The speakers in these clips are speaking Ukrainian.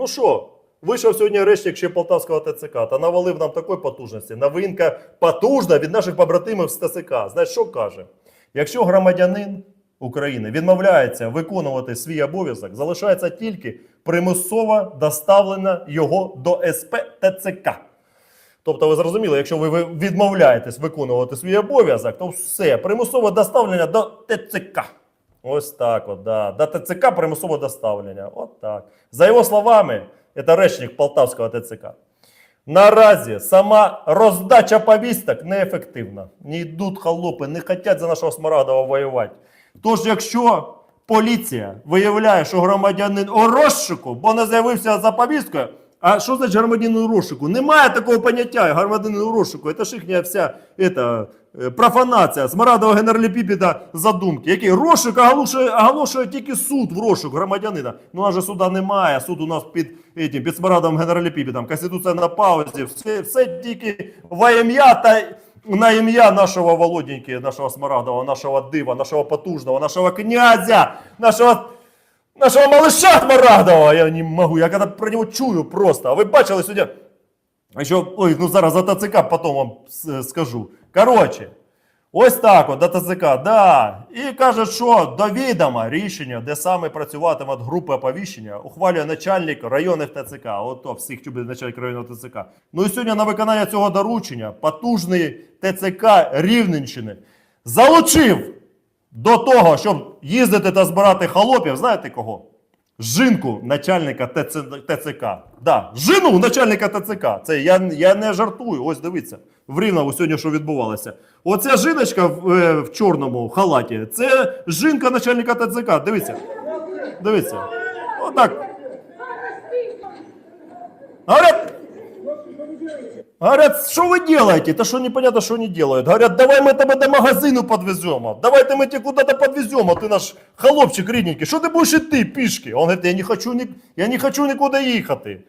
Ну що, вийшов сьогодні речник ще Полтавського ТЦК та навалив нам такої потужності. Новинка потужна від наших побратимів з ТЦК. Знаєш, що каже? Якщо громадянин України відмовляється виконувати свій обов'язок, залишається тільки примусове доставлення його до СП ТЦК. Тобто, ви зрозуміли, якщо ви відмовляєтесь виконувати свій обов'язок, то все, примусове доставлення до ТЦК. Ось так от, да. До ТЦК примусове доставлення. От так. За його словами, це речник Полтавського ТЦК. Наразі сама роздача повісток неефективна. Не йдуть холопи, не хочуть за нашого Смарагдова воювати. Тож, якщо поліція виявляє, що громадянин у розшуку, бо не з'явився за повісткою, а що значить громадянин у розшуку? Немає такого поняття громадянин у розшуку. Це ж їхня вся ета, е, профанація Смарадова генераліпіпіда задумки. Який розшук оголошує, оголошує тільки суд в розшук громадянина. Ну, нас же суда немає. Суд у нас під, етім, під Смарадовим генераліпіпідом. Конституція на паузі. Все, все тільки во ім'я та на ім'я нашого Володеньки, нашого Смарагдова, нашого дива, нашого потужного, нашого князя, нашого нашого малыша Смарагдова. Я не можу, я коли про нього чую просто. А ви бачили сьогодні? А що, ой, ну зараз за ТЦК потім вам скажу. Коротше, ось так от до ТЦК, да. І каже, що до відома рішення, де саме працюватиме група оповіщення, ухвалює начальник районних ТЦК. Ото всіх чубить начальник районного ТЦК. Ну і сьогодні на виконання цього доручення потужний ТЦК Рівненщини залучив до того, щоб їздити та збирати холопів, знаєте кого? Жінку начальника ТЦ, ТЦК. Да, жену начальника ТЦК. Це я, я не жартую. Ось дивіться. В Рівному сьогодні що відбувалося. Оця жіночка в, е, в чорному халаті. Це жінка начальника ТЦК. Дивіться. Дивіться. Отак. Говорят, Говорят, что вы делаете? Это что непонятно, что они делают. Говорят, давай мы тебя до магазину подвезем. Давай мы тебя куда-то подвезем, а ты наш холопчик рідненький. Что ты будешь идти пішки? Он говорит, я не хочу, ні... я не хочу нікуди їхати.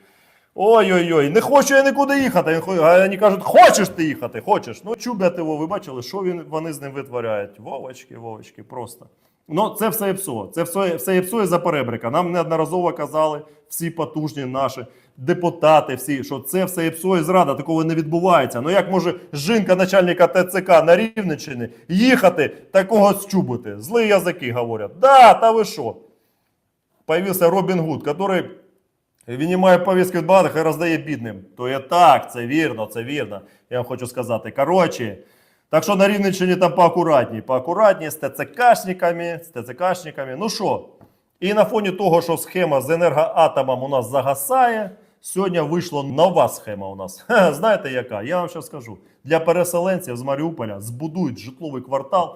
Ой-ой-ой, не хочу я нікуди їхати. Він хо- А вони кажуть, хочеш ти їхати, хочеш. Ну, чубят його, ви бачили, що він, вони з ним витворяють. Вовочки, Вовочки, просто. Ну, це все ІПСО. Це все, все ІПСО і за перебрика. Нам неодноразово казали всі потужні наші депутати, всі, що це все ІПСО і зрада, такого не відбувається. Ну як може жінка начальника ТЦК на Рівненщині їхати такого счубити? Злі язики говорять. Да, та ви що? Появився Робін Гуд, який Винімає повістки від багатих і роздає бідним. То є так, це вірно, це вірно. Я вам хочу сказати. Коротше, так що на Рівненщині там поакуратні, поакуратні з ТЦКшниками, з ТЦКшниками. Ну що? І на фоні того, що схема з енергоатомом у нас загасає, сьогодні вийшла нова схема у нас. Знаєте яка? Я вам ще скажу. Для переселенців з Маріуполя збудують житловий квартал